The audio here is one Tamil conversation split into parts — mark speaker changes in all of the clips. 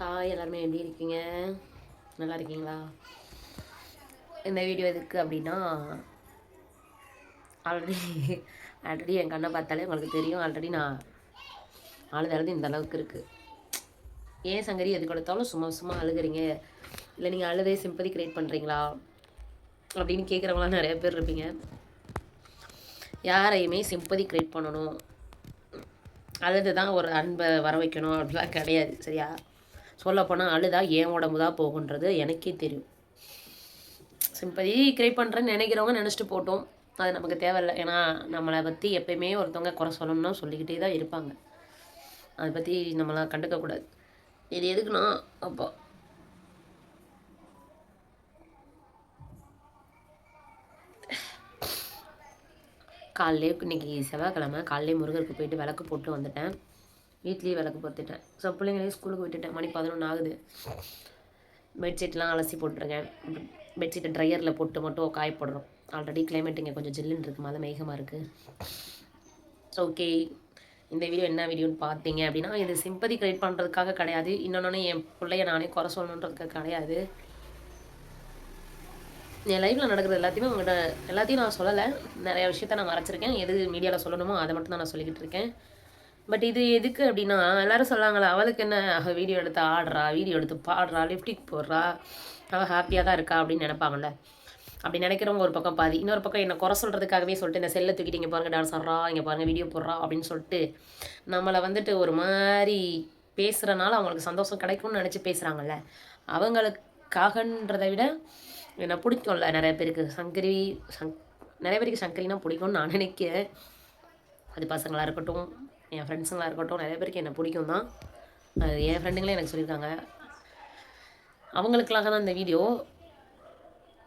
Speaker 1: ஹாய் எல்லாருமே எப்படி இருக்கீங்க நல்லா இருக்கீங்களா இந்த வீடியோ எதுக்கு அப்படின்னா ஆல்ரெடி ஆல்ரெடி என் கண்ணை பார்த்தாலே உங்களுக்கு தெரியும் ஆல்ரெடி நான் அழுது அழுது இந்த அளவுக்கு இருக்குது ஏன் சங்கரி எது கொடுத்தாலும் சும்மா சும்மா அழுகிறீங்க இல்லை நீங்கள் அழுதே சிம்பதி க்ரியேட் பண்ணுறீங்களா அப்படின்னு கேட்குறவங்களாம் நிறைய பேர் இருப்பீங்க யாரையுமே சிம்பதி க்ரியேட் பண்ணணும் அழுது தான் ஒரு அன்பை வர வைக்கணும் அப்படிலாம் கிடையாது சரியா சொல்லப்போனால் அழுதா ஏன் உடம்பு தான் போகுன்றது எனக்கே தெரியும் சிம்பதி கிரியேட் பண்ணுறேன்னு நினைக்கிறவங்க நினச்சிட்டு போட்டோம் அது நமக்கு தேவையில்லை ஏன்னா நம்மளை பற்றி எப்பயுமே ஒருத்தவங்க குறை சொல்லணும்னா சொல்லிக்கிட்டே தான் இருப்பாங்க அதை பற்றி நம்மளாம் கண்டுக்கக்கூடாது இது எதுக்குன்னா அப்போ காலையிலே இன்றைக்கி செவ்வாய்க்கிழமை காலையிலே முருகருக்கு போயிட்டு விளக்கு போட்டு வந்துட்டேன் வீட்லேயே விளக்கு பார்த்துட்டேன் ஸோ பிள்ளைங்களையும் ஸ்கூலுக்கு விட்டுட்டேன் மணி பதினொன்று ஆகுது பெட்ஷீட்லாம் அலசி போட்டிருக்கேன் பெட்ஷீட்டை ட்ரையரில் போட்டு மட்டும் காய போடுறோம் ஆல்ரெடி கிளைமேட் இங்கே கொஞ்சம் ஜில்லுன்னு இருக்குது மத மேகமாக இருக்குது ஸோ ஓகே இந்த வீடியோ என்ன வீடியோன்னு பார்த்தீங்க அப்படின்னா இது சிம்பதி கிரியேட் பண்ணுறதுக்காக கிடையாது இன்னொன்று என் பிள்ளைய நானே குறை சொல்லணுன்றதுக்காக கிடையாது என் லைஃப்பில் நடக்கிறது எல்லாத்தையுமே உங்கள்கிட்ட எல்லாத்தையும் நான் சொல்லலை நிறையா விஷயத்த நான் மறைச்சிருக்கேன் எது மீடியாவில் சொல்லணுமோ அதை மட்டும் தான் நான் சொல்லிக்கிட்டு இருக்கேன் பட் இது எதுக்கு அப்படின்னா எல்லாரும் சொல்லாங்களா அவளுக்கு என்ன அவள் வீடியோ எடுத்து ஆடுறா வீடியோ எடுத்து பாடுறா லிப்டிக் போடுறா அவள் ஹாப்பியாக தான் இருக்கா அப்படின்னு நினப்பாங்கள்ல அப்படி நினைக்கிறவங்க ஒரு பக்கம் பாதி இன்னொரு பக்கம் என்ன குறை சொல்கிறதுக்காகவே சொல்லிட்டு இந்த செல்லை தூக்கிட்டு இங்கே பாருங்கள் டான்ஸ் ஆடுறா இங்கே பாருங்கள் வீடியோ போடுறா அப்படின்னு சொல்லிட்டு நம்மளை வந்துட்டு ஒரு மாதிரி பேசுகிறனால அவங்களுக்கு சந்தோஷம் கிடைக்கும்னு நினச்சி பேசுகிறாங்கல்ல அவங்களுக்காகன்றதை விட என்ன பிடிக்கும்ல நிறைய பேருக்கு சங்கரி சங் நிறைய பேருக்கு சங்கரினா பிடிக்கும்னு நான் நினைக்கிறேன் அது பசங்களாக இருக்கட்டும் என் ஃப்ரெண்ட்ஸுங்களாக இருக்கட்டும் நிறைய பேருக்கு என்ன பிடிக்கும் தான் அது என் ஃப்ரெண்டுங்களே எனக்கு சொல்லியிருக்காங்க அவங்களுக்காக தான் இந்த வீடியோ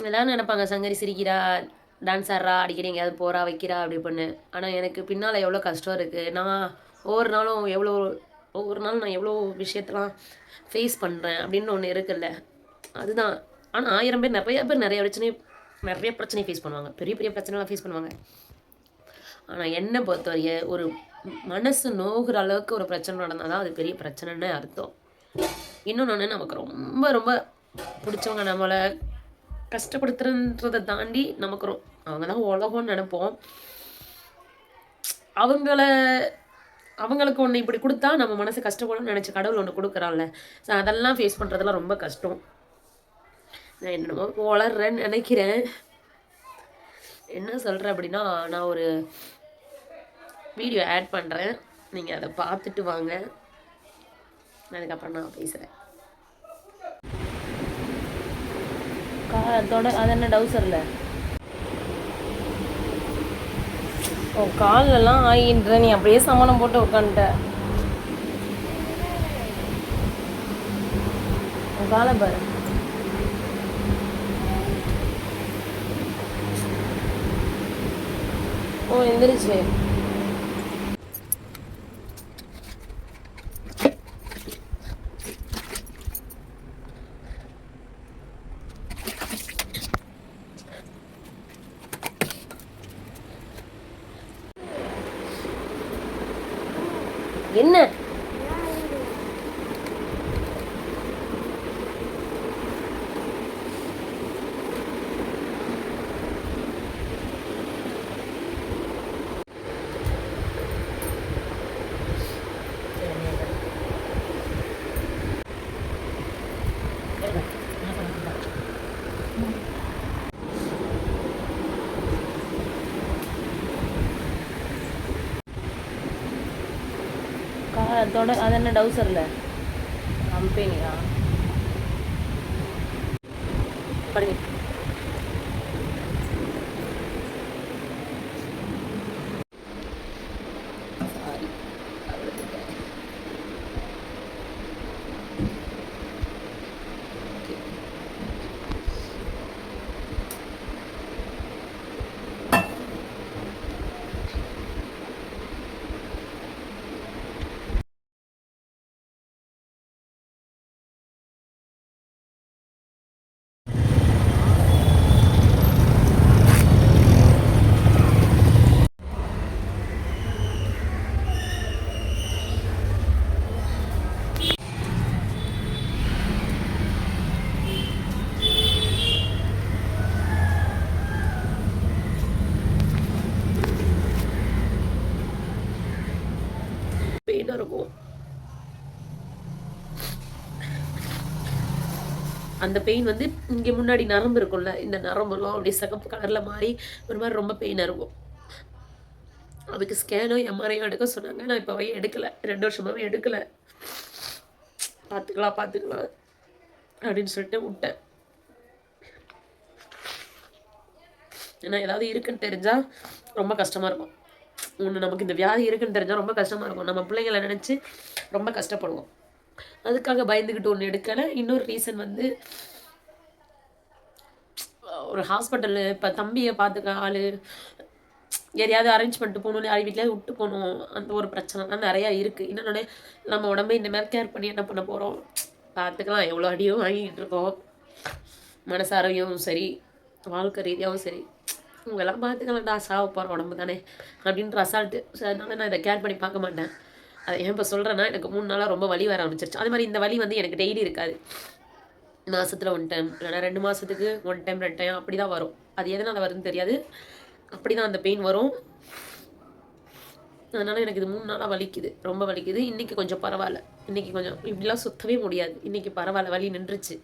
Speaker 1: எல்லாரும் நினைப்பாங்க சங்கரி சிரிக்கிறா டான்ஸ் ஆடுறா அடிக்கடி எங்கேயாவது போகிறா வைக்கிறா அப்படி பண்ணு ஆனால் எனக்கு பின்னால் எவ்வளோ கஷ்டம் இருக்குது நான் ஒவ்வொரு நாளும் எவ்வளோ ஒவ்வொரு நாளும் நான் எவ்வளோ விஷயத்தெலாம் ஃபேஸ் பண்ணுறேன் அப்படின்னு ஒன்று இருக்குல்ல அதுதான் ஆனால் ஆயிரம் பேர் நிறைய பேர் நிறைய பிரச்சனையும் நிறைய பிரச்சனையை ஃபேஸ் பண்ணுவாங்க பெரிய பெரிய பிரச்சனைலாம் ஃபேஸ் பண்ணுவாங்க ஆனால் என்னை பொறுத்த ஒரு மனசு நோகிற அளவுக்கு ஒரு பிரச்சனை நடந்தால் தான் அது பெரிய பிரச்சனைன்னு அர்த்தம் இன்னொன்று நமக்கு ரொம்ப ரொம்ப பிடிச்சவங்க நம்மளை கஷ்டப்படுத்துறதை தாண்டி நமக்கு ரொ அவங்க தான் உலகம்னு நினைப்போம் அவங்கள அவங்களுக்கு ஒன்று இப்படி கொடுத்தா நம்ம மனசு கஷ்டப்படும் நினச்சி கடவுள் ஒன்று கொடுக்குறாள்ல ஸோ அதெல்லாம் ஃபேஸ் பண்ணுறதுலாம் ரொம்ப கஷ்டம் நான் என்னென்னமோ வளர்றேன்னு நினைக்கிறேன் என்ன சொல்கிறேன் அப்படின்னா நான் ஒரு வீடியோ ஆட் பண்ணுறேன் நீங்கள் அதை பார்த்துட்டு வாங்க அதுக்கப்புறம் நான் பேசுகிறேன் கா தொட அது என்ன டவுசரில் ஓ காலெல்லாம் ஆகின்ற நீ அப்படியே சமணம் போட்டு உட்காந்துட்ட உன் காலை பாரு ஓ எந்திரிச்சு என்ன தொட அது என்ன டவுசரில் கம்பெனியா படிங்க அந்த பெயின் வந்து இங்கே முன்னாடி நரம்பு இருக்கும்ல இந்த நரம்புலாம் அப்படியே சிகப்பு கலரில் மாறி ஒரு மாதிரி ரொம்ப பெயினாக இருக்கும் அதுக்கு ஸ்கேனோ எம்ஆர்ஐயோ எடுக்க சொன்னாங்க நான் இப்போ வரையும் எடுக்கலை ரெண்டு வருஷமாகவே எடுக்கலை பார்த்துக்கலாம் பார்த்துக்கலாம் அப்படின்னு சொல்லிட்டு விட்டேன் ஏன்னா ஏதாவது இருக்குன்னு தெரிஞ்சால் ரொம்ப கஷ்டமாக இருக்கும் ஒன்று நமக்கு இந்த வியாதி இருக்குன்னு தெரிஞ்சால் ரொம்ப கஷ்டமாக இருக்கும் நம்ம பிள்ளைங்களை நினச்சி ரொம்ப கஷ்டப்படுவோம் அதுக்காக பயந்துக்கிட்டு ஒன்று எடுக்கலை இன்னொரு ரீசன் வந்து ஒரு ஹாஸ்பிட்டலு இப்போ தம்பியை பார்த்துக்க ஆள் எதையாவது அரேஞ்ச் பண்ணிட்டு போகணும் யார் வீட்டிலேயாவது விட்டு போகணும் அந்த ஒரு பிரச்சனைலாம் நிறையா இருக்குது இன்னொன்னே நம்ம உடம்பை இந்த மாதிரி கேர் பண்ணி என்ன பண்ண போகிறோம் பார்த்துக்கலாம் எவ்வளோ அடியும் வாங்கிட்டு இருக்கோம் மனசாரையும் சரி வாழ்க்கை ரீதியாகவும் சரி இவங்கெல்லாம் பார்த்துக்கலாம்டா சாவ போகிற உடம்பு தானே அப்படின்ற அசால்ட்டு ஸோ அதனால நான் இதை கேர் பண்ணி பார்க்க மாட்டேன் அதை ஏன் இப்போ சொல்கிறேன்னா எனக்கு மூணு நாளாக ரொம்ப வலி வர ஆரம்பிச்சிருச்சு அது மாதிரி இந்த வலி வந்து எனக்கு டெய்லி இருக்காது மாதத்தில் ஒன் டைம் இல்லைனா ரெண்டு மாதத்துக்கு ஒன் டைம் ரெண்டு டைம் அப்படி தான் வரும் அது எதனால் வருதுன்னு தெரியாது அப்படி தான் அந்த பெயின் வரும் அதனால் எனக்கு இது மூணு நாளாக வலிக்குது ரொம்ப வலிக்குது இன்றைக்கி கொஞ்சம் பரவாயில்ல இன்றைக்கி கொஞ்சம் இப்படிலாம் சுத்தவே முடியாது இன்றைக்கி பரவாயில்ல வலி நின்றுச்சு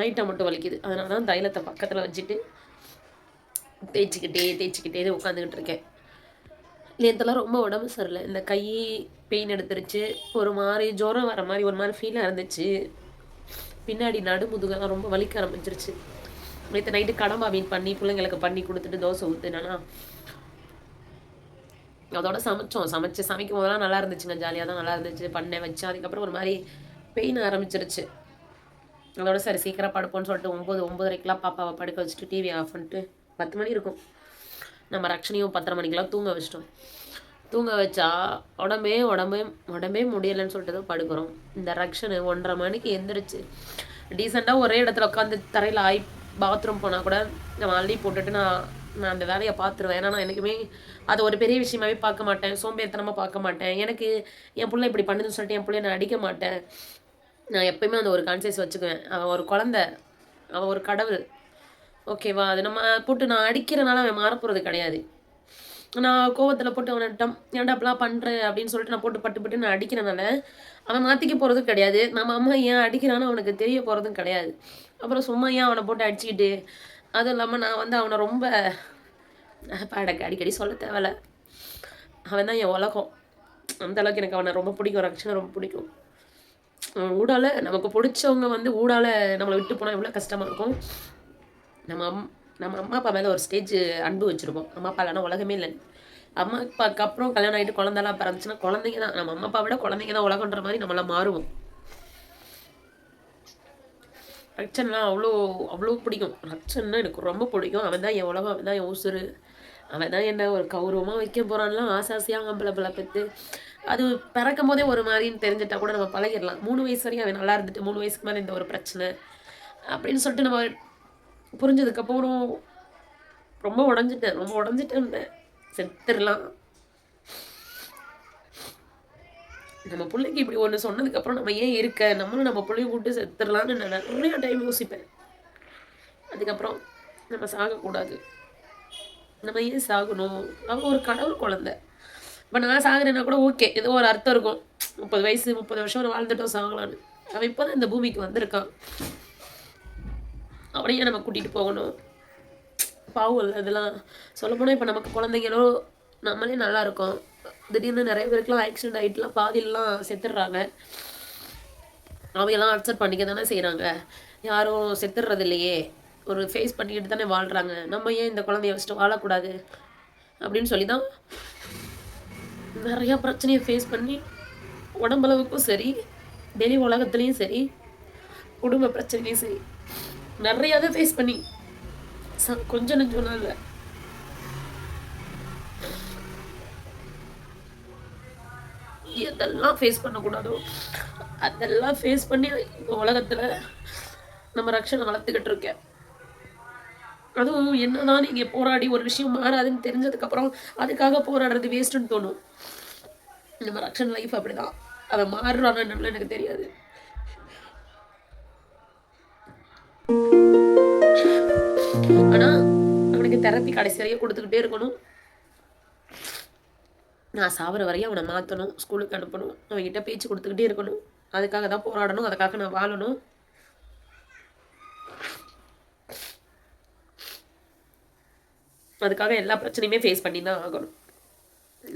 Speaker 1: லைட்டாக மட்டும் வலிக்குது அதனால தான் தைலத்தை பக்கத்தில் வச்சுட்டு தேய்ச்சிக்கிட்டே தேய்ச்சிக்கிட்டே உட்காந்துக்கிட்டு இருக்கேன் நேற்றுலாம் ரொம்ப உடம்பு சரியில்லை இந்த கை பெயின் எடுத்துருச்சு ஒரு மாதிரி ஜுரம் வர மாதிரி ஒரு மாதிரி ஃபீலாக இருந்துச்சு பின்னாடி நடுமுதுகெல்லாம் ரொம்ப வலிக்க ஆரம்பிச்சிருச்சு நேற்று நைட்டு கடம்பா மீன் பண்ணி பிள்ளைங்களுக்கு பண்ணி கொடுத்துட்டு தோசை ஊற்றுனா அதோட சமைச்சோம் சமைச்சு சமைக்கும் போதெல்லாம் நல்லா இருந்துச்சுங்க ஜாலியாக தான் நல்லா இருந்துச்சு பண்ணேன் வச்சேன் அதுக்கப்புறம் ஒரு மாதிரி பெயின் ஆரம்பிச்சிருச்சு அதோட சரி சீக்கிரம் படுப்போம்னு சொல்லிட்டு ஒம்பது ஒம்பதரைக்கெலாம் பாப்பாவை படுக்க வச்சுட்டு டிவி ஆஃப் பண்ணிட்டு பத்து மணி இருக்கும் நம்ம ரக்ஷனையும் பத்தரை மணிக்கெலாம் தூங்க வச்சிட்டோம் தூங்க வச்சா உடம்பே உடம்பே உடம்பே முடியலைன்னு சொல்லிட்டு தான் படுக்கிறோம் இந்த ரக்ஷனு ஒன்றரை மணிக்கு எந்திரிச்சு டீசெண்டாக ஒரே இடத்துல உட்காந்து தரையில் ஆய் பாத்ரூம் போனால் கூட நம்ம அள்ளி போட்டுட்டு நான் நான் அந்த வேலையை பார்த்துருவேன் ஏன்னா நான் எனக்குமே அது ஒரு பெரிய விஷயமாவே பார்க்க மாட்டேன் சோம்பேறித்தனமாக பார்க்க மாட்டேன் எனக்கு என் பிள்ளை இப்படி பண்ணுதுன்னு சொல்லிட்டு என் பிள்ளைய நான் அடிக்க மாட்டேன் நான் எப்பயுமே அந்த ஒரு கான்சியஸ் வச்சுக்குவேன் அவன் ஒரு குழந்த அவன் ஒரு கடவுள் ஓகேவா அது நம்ம போட்டு நான் அடிக்கிறனால அவன் மாறப்போகிறது கிடையாது நான் கோவத்தில் போட்டு அவனை டம் ஏன்டா அப்படிலாம் பண்ணுற அப்படின்னு சொல்லிட்டு நான் போட்டு பட்டு பட்டு நான் அடிக்கிறனால அவன் மாற்றிக்க போகிறதும் கிடையாது நம்ம அம்மா ஏன் அடிக்கிறான்னு அவனுக்கு தெரிய போகிறதும் கிடையாது அப்புறம் சும்மா ஏன் அவனை போட்டு அடிச்சுக்கிட்டு அதுவும் இல்லாமல் நான் வந்து அவனை ரொம்ப பாடக்கு அடிக்கடி சொல்ல தேவையில்ல அவன் தான் என் உலகம் அந்த அளவுக்கு எனக்கு அவனை ரொம்ப பிடிக்கும் ரக்ஷனை ரொம்ப பிடிக்கும் ஊடால நமக்கு பிடிச்சவங்க வந்து ஊடால நம்மளை விட்டு போனால் எவ்வளோ கஷ்டமாக இருக்கும் நம்ம அம் நம்ம அம்மா அப்பா மேலே ஒரு ஸ்டேஜ் அன்பு வச்சுருப்போம் அம்மா அப்பா இல்லைனா உலகமே இல்லை அம்மா அப்பாவுக்கு அப்புறம் கல்யாணம் ஆகிட்டு குழந்தெல்லாம் பிறந்துச்சுன்னா குழந்தைங்க தான் நம்ம அம்மா அப்பா விட குழந்தைங்க தான் உலகன்ற மாதிரி நம்மளாம் மாறுவோம் ரக்ஷன்லாம் அவ்வளோ அவ்வளோ பிடிக்கும் ரக்ஷன்னா எனக்கு ரொம்ப பிடிக்கும் அவன் தான் என் உலகம் அவன் தான் என் உசுறு அவன் தான் என்ன ஒரு கௌரவமாக வைக்க போகிறான்லாம் ஆசை ஆசையாக அவன் பிள்ளை பெற்று அது பிறக்கும் போதே ஒரு மாதிரின்னு தெரிஞ்சிட்டா கூட நம்ம பழகிடலாம் மூணு வயசு வரையும் அவன் நல்லா இருந்துட்டு மூணு வயசுக்கு மேலே இந்த ஒரு பிரச்சனை அப்படின்னு சொல்லிட்டு நம்ம புரிஞ்சதுக்கப்புறம் ரொம்ப உடஞ்சிட்டேன் ரொம்ப உடஞ்சிட்டேன் செத்துடலாம் நம்ம பிள்ளைக்கு இப்படி ஒன்று சொன்னதுக்கப்புறம் நம்ம ஏன் இருக்க நம்மளும் நம்ம பிள்ளைய கூட்டு செத்துடலான்னு நான் நிறைய டைம் யோசிப்பேன் அதுக்கப்புறம் நம்ம சாகக்கூடாது நம்ம ஏன் சாகணும் அவங்க ஒரு கடவுள் குழந்த இப்போ நான் சாகுறேன்னா கூட ஓகே ஏதோ ஒரு அர்த்தம் இருக்கும் முப்பது வயசு முப்பது வருஷம் வாழ்ந்துட்டோம் சாகலான்னு அவன் இப்போ தான் இந்த பூமிக்கு வந்திருக்கான் அப்படியே நம்ம கூட்டிகிட்டு போகணும் பாவம் இதெல்லாம் சொல்லப்போனால் இப்போ நமக்கு குழந்தைங்களோ நம்மளே நல்லா இருக்கோம் திடீர்னு நிறைய பேருக்குலாம் ஆக்சிடென்ட் ஆகிட்டுலாம் பாதியிலாம் செத்துடுறாங்க அவங்கெல்லாம் அக்செப்ட் பண்ணிக்க தானே செய்கிறாங்க யாரும் செத்துடுறது இல்லையே ஒரு ஃபேஸ் பண்ணிக்கிட்டு தானே வாழ்கிறாங்க நம்ம ஏன் இந்த குழந்தைய வச்சுட்டு வாழக்கூடாது அப்படின்னு சொல்லி தான் நிறையா பிரச்சனையை ஃபேஸ் பண்ணி உடம்பளவுக்கும் சரி வெளி உலகத்துலேயும் சரி குடும்ப பிரச்சனையும் சரி நிறைய தான் ஃபேஸ் பண்ணி கொஞ்சம் நெஞ்சம் இல்லை எதெல்லாம் ஃபேஸ் பண்ணக்கூடாதோ அதெல்லாம் ஃபேஸ் பண்ணி இந்த உலகத்தில் நம்ம ரக்ஷனை வளர்த்துக்கிட்டு இருக்கேன் அதுவும் என்னதான் நீங்கள் போராடி ஒரு விஷயம் மாறாதுன்னு தெரிஞ்சதுக்கப்புறம் அதுக்காக போராடுறது வேஸ்ட்டுன்னு தோணும் நம்ம ரக்ஷன் லைஃப் அப்படிதான் அதை மாறுறான்னு எனக்கு தெரியாது ஆனா அவனுக்கு தெரப்பி கடைசி வரையும் கொடுத்துக்கிட்டே இருக்கணும் நான் சாவர வரையும் அவனை மாத்தணும் ஸ்கூலுக்கு அனுப்பணும் அவன்கிட்ட பேச்சு கொடுத்துக்கிட்டே இருக்கணும் அதுக்காக தான் போராடணும் அதுக்காக நான் வாழணும் அதுக்காக எல்லா பிரச்சனையுமே ஃபேஸ் பண்ணி தான் ஆகணும்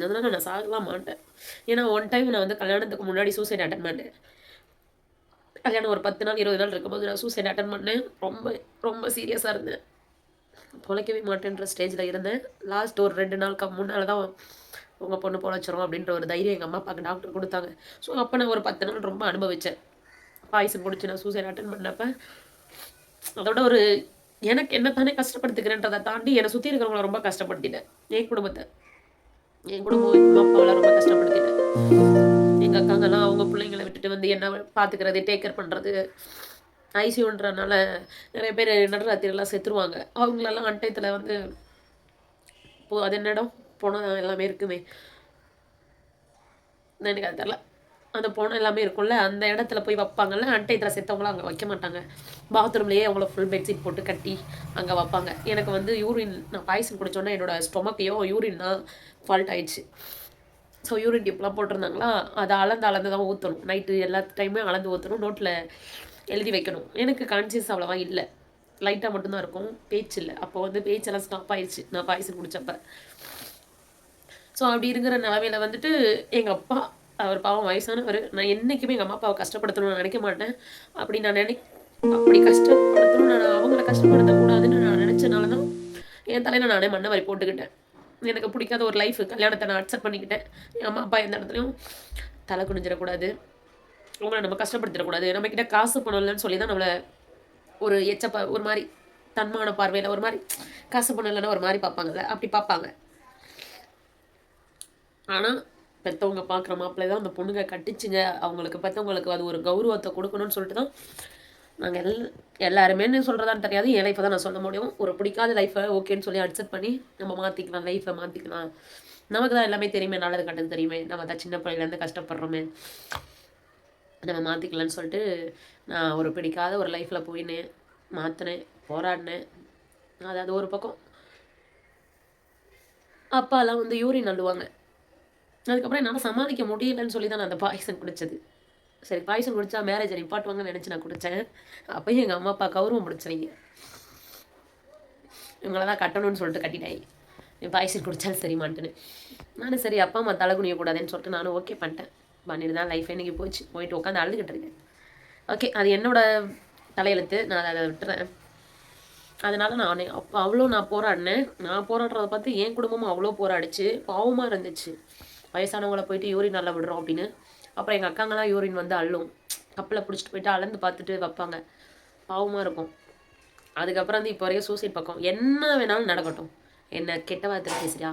Speaker 1: அதனால நான் சாகலாம் மாட்டேன் ஏன்னா ஒன் டைம் நான் வந்து கல்யாணத்துக்கு முன்னாடி சூசைட் அட்டன் பண்ணேன் கல்யாணம் ஒரு பத்து நாள் இருபது நாள் இருக்கும்போது நான் சூசைட் அட்டன் பண்ணேன் ரொம்ப ரொம்ப சீரியஸாக இருந்தேன் பொழைக்கவே மாட்டேன்ற ஸ்டேஜில் இருந்தேன் லாஸ்ட் ஒரு ரெண்டு நாளுக்கு முன்னால் தான் உங்கள் பொண்ணு பொழைச்சிரும் அப்படின்ற ஒரு தைரியம் எங்கள் அம்மா அப்பாவுக்கு டாக்டர் கொடுத்தாங்க ஸோ அப்போ நான் ஒரு பத்து நாள் ரொம்ப அனுபவித்தேன் பாய்ஸ் முடிச்சு நான் சூசைட் அட்டன் பண்ணப்போ அதோட ஒரு எனக்கு என்ன தானே கஷ்டப்படுத்துக்கிறேன்றதை தாண்டி என்னை சுற்றி இருக்கிறவங்கள ரொம்ப கஷ்டப்படுத்திட்டேன் என் குடும்பத்தை என் குடும்பம் எங்கள் அப்பாவெல்லாம் ரொம்ப கஷ்டப்படுத்திட்டேன் இருக்காங்களா அவங்க பிள்ளைங்களை விட்டுட்டு வந்து என்ன பார்த்துக்கிறது டேக் கேர் பண்ணுறது ஐசியூன்றனால நிறைய பேர் நடராத்திரிலாம் செத்துருவாங்க அவங்களெல்லாம் அன்டயத்தில் வந்து போ அது என்ன இடம் போனால் எல்லாமே இருக்குமே எனக்கு அது தெரில அந்த போன எல்லாமே இருக்கும்ல அந்த இடத்துல போய் வைப்பாங்கல்ல அண்டை இதில் செத்தவங்களும் அங்கே வைக்க மாட்டாங்க பாத்ரூம்லேயே அவங்கள ஃபுல் பெட்ஷீட் போட்டு கட்டி அங்கே வைப்பாங்க எனக்கு வந்து யூரின் நான் பாய்சன் குடித்தோன்னே என்னோடய ஸ்டொமக்கையோ யூரின் தான் ஃபால்ட் ஆயிடுச்சு ஸோ யூரின் டிப்லாம் போட்டிருந்தாங்களா அதை அளந்து அளந்து தான் ஊற்றணும் நைட்டு எல்லா டைமே அளந்து ஊற்றணும் நோட்டில் எழுதி வைக்கணும் எனக்கு கான்சியஸ் அவ்வளோவா இல்லை லைட்டாக மட்டும்தான் இருக்கும் பேச்சு இல்லை அப்போ வந்து பேச்செல்லாம் ஸ்டாப் ஆயிடுச்சு நான் பாயசம் குடித்தப்ப ஸோ அப்படி இருக்கிற நிலமையில வந்துட்டு எங்கள் அப்பா அவர் பாவம் வயசானவர் நான் என்றைக்குமே எங்கள் அம்மா அப்பாவை கஷ்டப்படுத்தணும்னு நினைக்க மாட்டேன் அப்படி நான் நினை அப்படி கஷ்டப்படுத்தணும் நான் அவங்கள கஷ்டப்படுத்தக்கூடாதுன்னு நான் நினச்சனால தான் என் தலையில நானே மண்ணை வரி போட்டுக்கிட்டேன் எனக்கு பிடிக்காத ஒரு லைஃப் கல்யாணத்தை நான் அக்செப்ட் பண்ணிக்கிட்டேன் எங்கள் அம்மா அப்பா எந்த இடத்துலையும் தலை குடிஞ்சிடக்கூடாது அவங்கள நம்ம கஷ்டப்படுத்திடக்கூடாது நம்மக்கிட்ட காசு பணம் இல்லைன்னு சொல்லி தான் நம்மளை ஒரு எச்சப்ப ஒரு மாதிரி தன்மான பார்வையில் ஒரு மாதிரி காசு பணம் இல்லைன்னா ஒரு மாதிரி பார்ப்பாங்கல்ல அப்படி பார்ப்பாங்க ஆனால் பெற்றவங்க பார்க்குற மாப்பிள்ளை தான் அந்த பொண்ணுங்க கட்டிச்சுங்க அவங்களுக்கு பெற்றவங்களுக்கு அது ஒரு கௌரவத்தை கொடுக்கணும்னு சொல்லிட்டு தான் நாங்கள் எல் எல்லாருமே சொல்கிறதான்னு தெரியாது என் லைஃப்பை தான் நான் சொல்ல முடியும் ஒரு பிடிக்காத லைஃப்பை ஓகேன்னு சொல்லி அக்செப்ட் பண்ணி நம்ம மாற்றிக்கலாம் லைஃப்பை மாற்றிக்கலாம் நமக்கு தான் எல்லாமே தெரியுமே நல்லது கண்டது தெரியுமே நம்ம தான் சின்ன பிள்ளைலேருந்து கஷ்டப்படுறோமே நம்ம மாற்றிக்கலான்னு சொல்லிட்டு நான் ஒரு பிடிக்காத ஒரு லைஃப்பில் போயினேன் மாற்றினேன் போராடினேன் அதாவது ஒரு பக்கம் அப்பாலாம் வந்து யூரின் அள்ளுவாங்க அதுக்கப்புறம் என்னால் சமாளிக்க முடியலன்னு சொல்லி தான் நான் அந்த பாய்சன் குடித்தது சரி பாய்சன் குடித்தா மேரேஜ் வாங்க நினச்சி நான் குடித்தேன் அப்போயும் எங்கள் அம்மா அப்பா கௌரவம் பிடிச்சிங்க இவங்கள தான் கட்டணும்னு சொல்லிட்டு கட்டிட்டேன் என் பாயசம் குடித்தாலும் சரிமான்ட்டுன்னு நானும் சரி அப்பா அம்மா தலை குனியக்கூடாதுன்னு சொல்லிட்டு நானும் ஓகே பண்ணிட்டேன் பண்ணிட்டு தான் லைஃப் இன்றைக்கி போச்சு போயிட்டு உட்காந்து அழுதுகிட்டு இருக்கேன் ஓகே அது என்னோட தலையெழுத்து நான் அதை விட்டுறேன் அதனால் நான் அப்போ அவ்வளோ நான் போராடினேன் நான் போராடுறத பார்த்து என் குடும்பமும் அவ்வளோ போராடிச்சு பாவமாக இருந்துச்சு வயசானவங்கள போயிட்டு யூரி நல்லா விடுறோம் அப்படின்னு அப்புறம் எங்கள் அக்காங்கெல்லாம் யூரின் வந்து அள்ளும் கப்பில் பிடிச்சிட்டு போயிட்டு அளந்து பார்த்துட்டு வைப்பாங்க பாவமாக இருக்கும் அதுக்கப்புறம் வந்து இப்போ வரைக்கும் சூசைட் பக்கம் என்ன வேணாலும் நடக்கட்டும் என்னை கெட்ட வார்த்தை பேசுறியா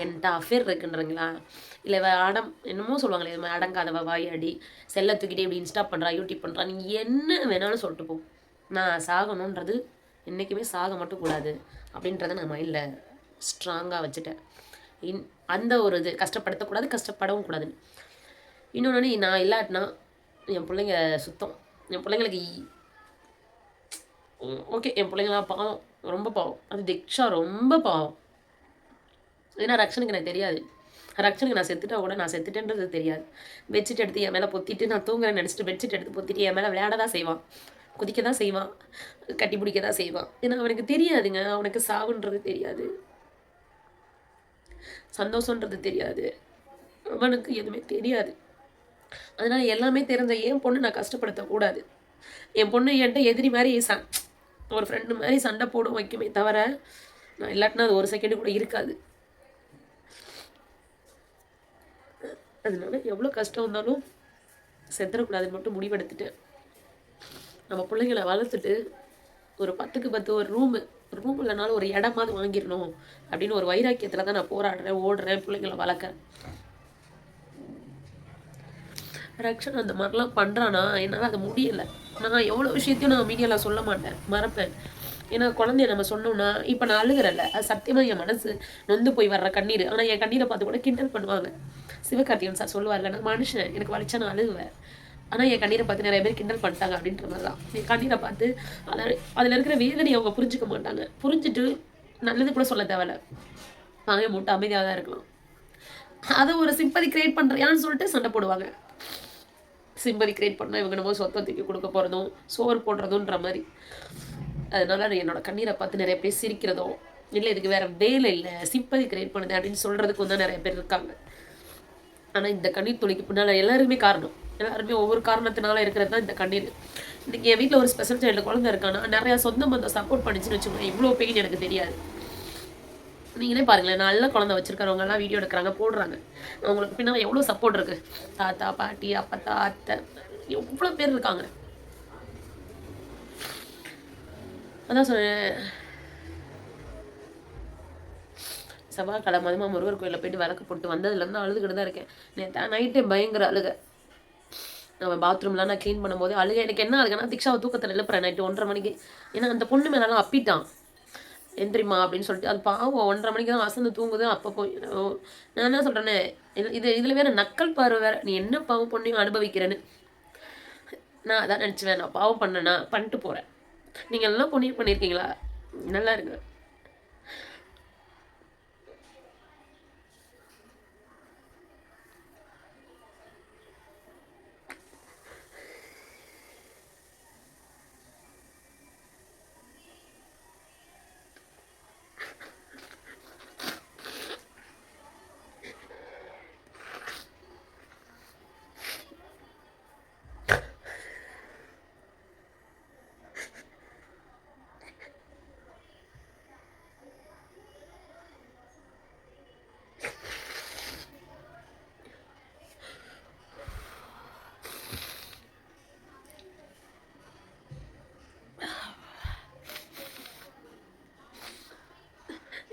Speaker 1: என்கிட்ட அஃபேர் இருக்குன்றீங்களா இல்லை அடம் என்னமோ சொல்லுவாங்களே இது அடங்காதவ வாய் அடி செல்லை தூக்கிட்டு இப்படி இன்ஸ்டா பண்ணுறா யூடியூப் பண்ணுறா நீ என்ன வேணாலும் சொல்லிட்டு போ நான் சாகணுன்றது என்றைக்குமே சாக மட்டும் கூடாது அப்படின்றத நான் மைண்டில் ஸ்ட்ராங்காக வச்சுட்டேன் இன் அந்த ஒரு இது கஷ்டப்படுத்தக்கூடாது கஷ்டப்படவும் கூடாதுன்னு இன்னொன்று நான் இல்லாட்டினா என் பிள்ளைங்க சுத்தம் என் பிள்ளைங்களுக்கு ஓகே என் பிள்ளைங்களாம் பாவம் ரொம்ப பாவம் அது திக்ஷா ரொம்ப பாவம் ஏன்னா ரக்ஷனுக்கு எனக்கு தெரியாது ரக்ஷனுக்கு நான் செத்துட்டா கூட நான் செத்துட்டேன்றது தெரியாது பெட்ஷீட் எடுத்து என் மேலே பொத்திட்டு நான் தூங்குறேன்னு நினச்சிட்டு பெட்ஷீட் எடுத்து பொத்திட்டு என் மேலே விளையாட தான் செய்வான் குதிக்க தான் செய்வான் கட்டி பிடிக்க தான் செய்வான் ஏன்னா அவனுக்கு தெரியாதுங்க அவனுக்கு சாவுன்றது தெரியாது சந்தோஷன்றது தெரியாது அவனுக்கு எதுவுமே தெரியாது அதனால் எல்லாமே தெரிஞ்ச என் பொண்ணு நான் கஷ்டப்படுத்தக்கூடாது என் பொண்ணு என்கிட்ட எதிரி மாதிரி ச ஒரு ஃப்ரெண்டு மாதிரி சண்டை போடும் வைக்குமே தவிர நான் இல்லாட்டினா அது ஒரு செகண்டு கூட இருக்காது அதனால எவ்வளோ கஷ்டம் இருந்தாலும் செத்துடக்கூடாதுன்னு மட்டும் முடிவெடுத்துட்டேன் நம்ம பிள்ளைங்களை வளர்த்துட்டு ஒரு பத்துக்கு பத்து ஒரு ரூமு ரூம் இல்லைனாலும் ஒரு இடமாவது வாங்கிடணும் அப்படின்னு ஒரு வைராக்கியத்தில் தான் நான் போராடுறேன் ஓடுறேன் பிள்ளைங்களை வளர்க்குறேன் ரக்ஷன் அந்த மாதிரிலாம் பண்ணுறானா என்னால் அது முடியலை நான் எவ்வளோ விஷயத்தையும் நான் மீடியாவில் சொல்ல மாட்டேன் மறப்பேன் ஏன்னா குழந்தைய நம்ம சொன்னோம்னா இப்போ நான் அழுகிறல்ல அது சத்தியமாக என் மனசு நொந்து போய் வர்ற கண்ணீர் ஆனால் என் கண்ணீரை பார்த்து கூட கிண்டல் பண்ணுவாங்க சிவகார்த்திகன் சார் சொல்லுவார்ல நான் மனுஷன் எனக்கு வலிச்சா நான் அழுகுவேன் ஆனால் என் கண்ணீரை பார்த்து நிறைய பேர் கிண்டல் பண்ணிட்டாங்க அப்படின்ற மாதிரி தான் என் கண்ணீரை பார்த்து அதை அதில் இருக்கிற வேதனையை அவங்க புரிஞ்சுக்க மாட்டாங்க புரிஞ்சுட்டு நல்லது கூட சொல்ல தேவையில்ல வாங்க மூட்டை அமைதியாக தான் இருக்கலாம் அதை ஒரு சிம்பதி கிரியேட் பண்ணுறியான்னு சொல்லிட்டு சண்டை போடுவாங்க சிம்பதி கிரியேட் பண்ணால் இவங்க நம்ம சொத்தம் தூக்கி கொடுக்க போகிறதும் சோறு போடுறதுன்ற மாதிரி அதனால் என்னோடய கண்ணீரை பார்த்து நிறைய பேர் சிரிக்கிறதும் இல்லை இதுக்கு வேறு வேலை இல்லை சிம்பதி கிரியேட் பண்ணுது அப்படின்னு சொல்கிறதுக்கு வந்து நிறைய பேர் இருக்காங்க ஆனால் இந்த கண்ணீர் துளிக்கு பின்னால் எல்லாருமே காரணம் எல்லாருமே ஒவ்வொரு காரணத்தினால இருக்கிறது தான் இந்த கண்ணீர் இன்றைக்கி என் வீட்டில் ஒரு ஸ்பெஷல் சைல்டு குழந்தை இருக்கானா நிறையா சொந்தம் அந்த சப்போர்ட் பண்ணிச்சுன்னு வச்சுக்கோங்க இவ்வளோ பெயின் எனக்கு தெரியாது நீங்களே பாருங்களேன் நல்ல குழந்தை எல்லாம் வீடியோ எடுக்கிறாங்க போடுறாங்க அவங்களுக்கு பின்னால் எவ்வளோ சப்போர்ட் இருக்குது தாத்தா பாட்டி அப்பத்தா அத்தை எவ்வளோ பேர் இருக்காங்க அதான் சொன்னேன் செவ்வாய்க்கிழமை அதுமா முருகர் கோயிலில் போயிட்டு விளக்கு போட்டு வந்ததுலேருந்து அழுதுகிட்டு தான் இருக்கேன் நேற்று நைட்டு பயங்கர அழுக நம்ம பாத்ரூம்லாம் நான் க்ளீன் பண்ணும்போது அழுக எனக்கு என்ன அழுகனா திக்ஷாவை தூக்கத்தில் எழுப்புறேன் நைட்டு ஒன்றரை மணிக்கு ஏன்னா அந்த பொண்ணு மேலாம் அப்பிட்டான் எந்திரிமா அப்படின்னு சொல்லிட்டு அது பாவம் ஒன்றரை மணிக்கு தான் அசந்து தூங்குது அப்போ போய் நான் என்ன சொல்கிறேன்னு இது இதில் வேறு நக்கல் பார்வை வேறு நீ என்ன பாவம் பொண்ணையும் அனுபவிக்கிறேன்னு நான் அதான் நினச்சுவேன் நான் பாவம் பண்ணேன்னா பண்ணிட்டு போகிறேன் நீங்கள் எல்லாம் பொண்ணு பண்ணியிருக்கீங்களா நல்லா இருக்கு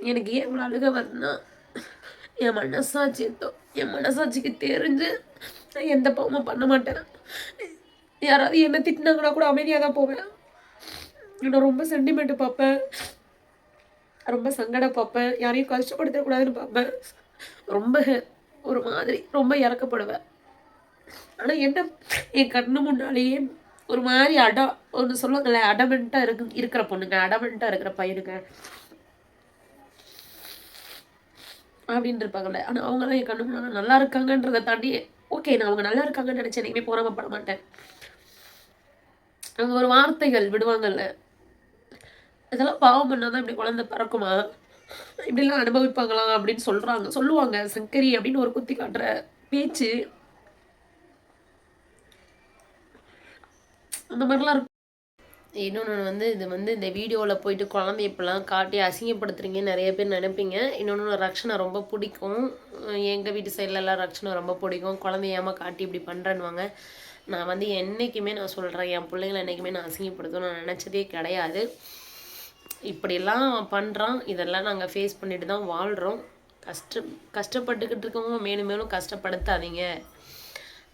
Speaker 1: எனக்கு ஏன் இவ்வளோ அழுக வருதுன்னா என் மனசாட்சி என் மனசாட்சிக்கு தெரிஞ்சு நான் எந்த பாவமும் பண்ண மாட்டேன் யாராவது என்ன திட்டினாங்கன்னா கூட அமைதியாக தான் போவேன் நான் ரொம்ப சென்டிமெண்ட் பார்ப்பேன் ரொம்ப சங்கடம் பார்ப்பேன் யாரையும் கஷ்டப்படுத்தக்கூடாதுன்னு பார்ப்பேன் ரொம்ப ஒரு மாதிரி ரொம்ப இறக்கப்படுவேன் ஆனால் என்ன என் கண்ணு முன்னாலேயே ஒரு மாதிரி அட ஒன்று சொல்லுவாங்கல்ல அடமெண்ட்டாக இருக்கு இருக்கிற பொண்ணுங்க அடமெண்ட்டாக இருக்கிற பையனுங்க அப்படின்னு இருப்பாங்கல்ல ஆனால் அவங்க தான் என் கண்ணு முன்னால் நல்லா இருக்காங்கன்றதை தாண்டி ஓகே நான் அவங்க நல்லா இருக்காங்கன்னு நினச்சேன் எங்கேயுமே போராமப்பட மாட்டேன் அவங்க ஒரு வார்த்தைகள் விடுவாங்கல்ல இதெல்லாம் பாவம் பண்ணால் தான் இப்படி குழந்தை பிறக்குமா இப்படிலாம் அனுபவிப்பாங்களா அப்படின்னு சொல்கிறாங்க சொல்லுவாங்க சங்கரி அப்படின்னு ஒரு குத்தி காட்டுற பேச்சு அந்த மாதிரிலாம் இருக்கும் இன்னொன்று வந்து இது வந்து இந்த வீடியோவில் போயிட்டு குழம்பு இப்படிலாம் காட்டி அசிங்கப்படுத்துறீங்க நிறைய பேர் நினைப்பீங்க இன்னொன்று ரக்ஷனை ரொம்ப பிடிக்கும் எங்கள் வீட்டு சைட்லலாம் ரக்ஷனை ரொம்ப பிடிக்கும் குழந்தையாமல் காட்டி இப்படி பண்ணுறேன்னுவாங்க நான் வந்து என்றைக்குமே நான் சொல்கிறேன் என் பிள்ளைங்களை என்றைக்குமே நான் அசிங்கப்படுத்தும் நான் நினச்சதே கிடையாது இப்படிலாம் பண்ணுறான் இதெல்லாம் நாங்கள் ஃபேஸ் பண்ணிட்டு தான் வாழ்கிறோம் கஷ்ட கஷ்டப்பட்டுக்கிட்டு இருக்கவங்க மேலும் மேலும் கஷ்டப்படுத்தாதீங்க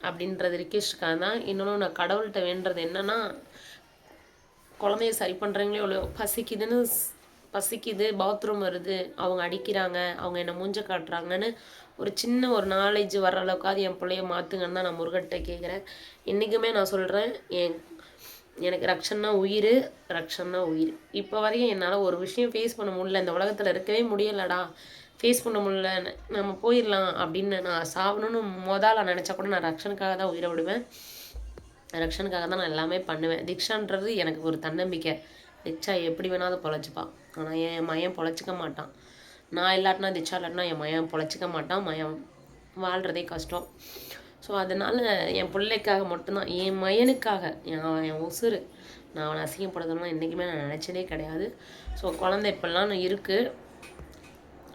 Speaker 1: அப்படின்றது ரிகேஷ்காக தான் இன்னொன்று நான் கடவுள்கிட்ட வேண்டது என்னென்னா குழந்தைய சரி பண்ணுறவங்களே எவ்வளோ பசிக்குதுன்னு பசிக்குது பாத்ரூம் வருது அவங்க அடிக்கிறாங்க அவங்க என்னை மூஞ்ச காட்டுறாங்கன்னு ஒரு சின்ன ஒரு நாலேஜ் வர அளவுக்காவது என் பிள்ளைய மாற்றுங்கன்னு தான் நான் முருகன்கிட்ட கேட்குறேன் இன்றைக்குமே நான் சொல்கிறேன் என் எனக்கு ரக்ஷன்னா உயிர் ரக்ஷன்னா உயிர் இப்போ வரைக்கும் என்னால் ஒரு விஷயம் ஃபேஸ் பண்ண முடியல இந்த உலகத்தில் இருக்கவே முடியலடா ஃபேஸ் பண்ண முடியல நம்ம போயிடலாம் அப்படின்னு நான் சாகணும்னு முதல்ல நினச்சா கூட நான் ரக்ஷனுக்காக தான் உயிரை விடுவேன் ரக்ஷனுக்காக தான் நான் எல்லாமே பண்ணுவேன் திக்ஷான்றது எனக்கு ஒரு தன்னம்பிக்கை திக்ஷா எப்படி வேணாலும் பொழைச்சிப்பான் ஆனால் என் மயம் பொழைச்சிக்க மாட்டான் நான் இல்லாட்டினா திக்ஷா இல்லாட்டினா என் மயம் பொழைச்சிக்க மாட்டான் மயம் வாழ்கிறதே கஷ்டம் ஸோ அதனால் என் பிள்ளைக்காக மட்டும்தான் என் மயனுக்காக என் என் உசுறு நான் அவனை அசிங்கப்படுத்தணும்னா என்றைக்குமே நான் நினச்சதே கிடையாது ஸோ குழந்தை இப்பெல்லாம் இருக்குது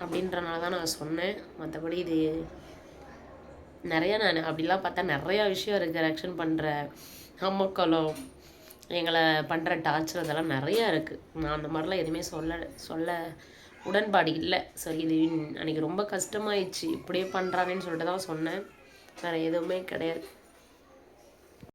Speaker 1: அப்படின்றனால தான் நான் சொன்னேன் மற்றபடி இது நிறையா நான் அப்படிலாம் பார்த்தா நிறையா விஷயம் இருக்குது ரெக்ஷன் பண்ணுற அம்மக்களும் எங்களை பண்ணுற டார்ச்சர் அதெல்லாம் நிறையா இருக்குது நான் அந்த மாதிரிலாம் எதுவுமே சொல்ல சொல்ல உடன்பாடு இல்லை சரி இது அன்றைக்கி ரொம்ப கஷ்டமாயிடுச்சு இப்படியே பண்ணுறாங்கன்னு சொல்லிட்டு தான் சொன்னேன் வேறு எதுவுமே கிடையாது